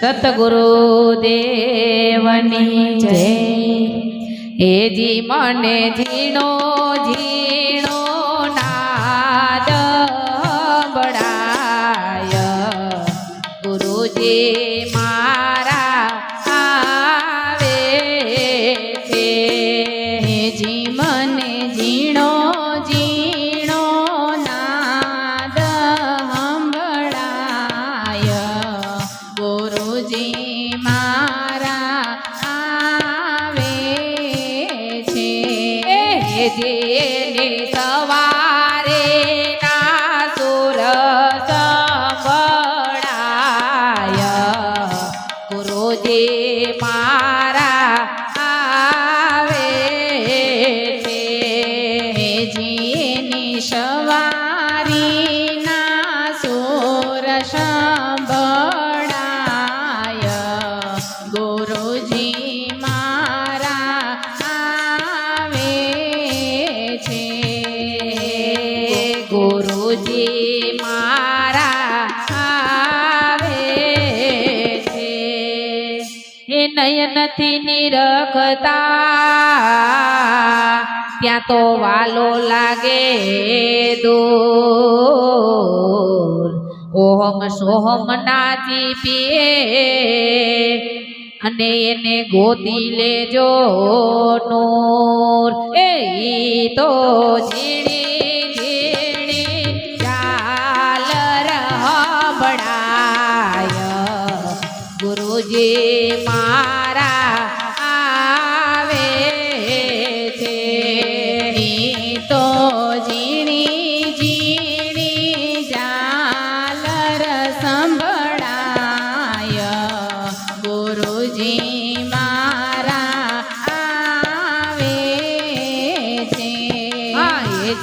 સતગુરુ દેવની જય. એજી મને ઝીણો ઝીણો નાદ બળાય ગુરુજી જેને સવારે નયનથી નિરખતા. ત્યાં તો વાલો લાગે દો ઓહમ સોહમ નાચી પીએ અને એને ગોતી લેજો નૂર. એ તો ઝીણી ગુરુજી મારા આવે છે તો ઝીણી ઝીણી ઝાલર સંભળાય. ગુરુજી મારા આવે છે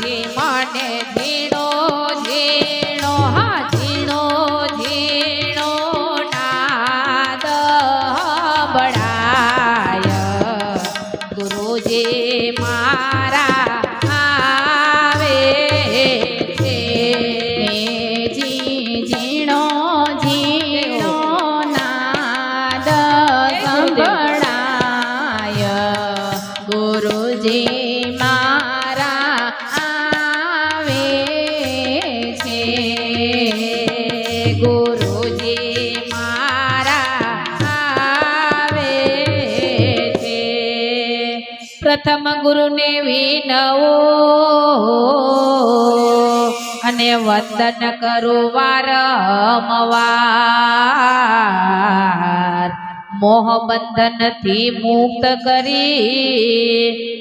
જે ગુરુજી મારા પ્રથમ ગુરુને વિનવો. અને વંદન કરું વારમવાર મોહ બંધનથી મુક્ત કરી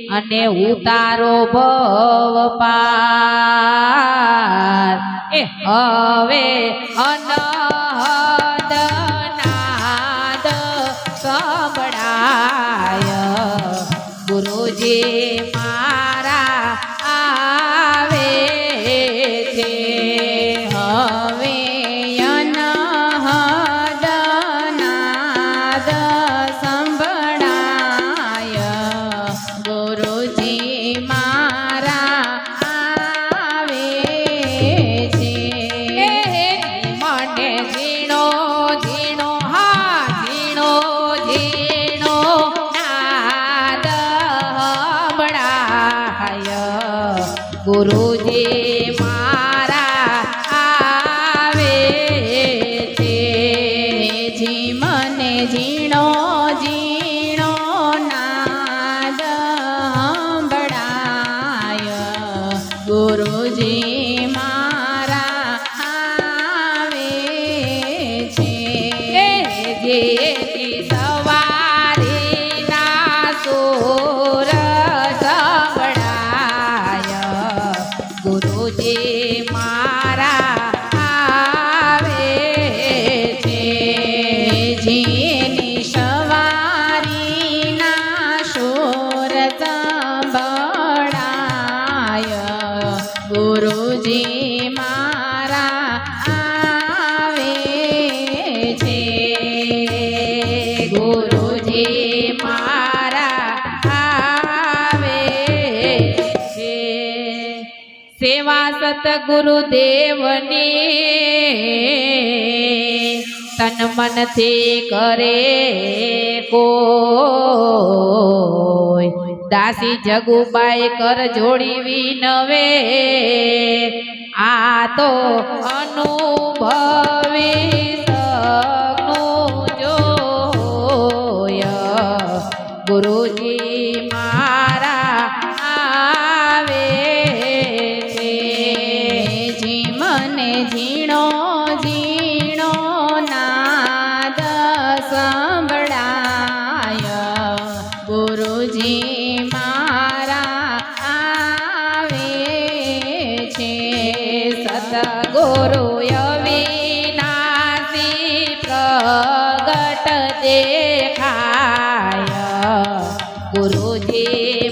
અને ઉતારો ભવ પાર. એ હવે અનહદ ગુરુજી મારા આવે છે જી મને ઝીણો ઝીણો નાદ ગુરુજી મારા આવે જેથી સેવા સતગુરુદેવની તન મનથી કરે કોઈ. દાસી જગુબાઈ કર જોડી વિનવે, આ તો અનુભવી ગુરુજી મારા આવે ઝીણો ઝીણો નાદ સંભળાય. ગુરુજી મારા આવે છે સતગુરુ અવિનાશી પ્રગટ દેખાય. ગુરુજી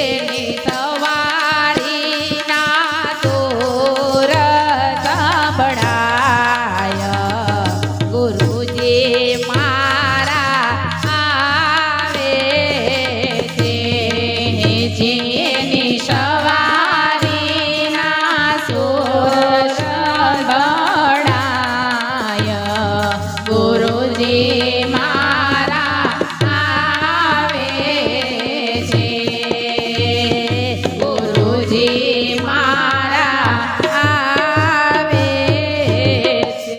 સુર સંભળાય ગુરુજી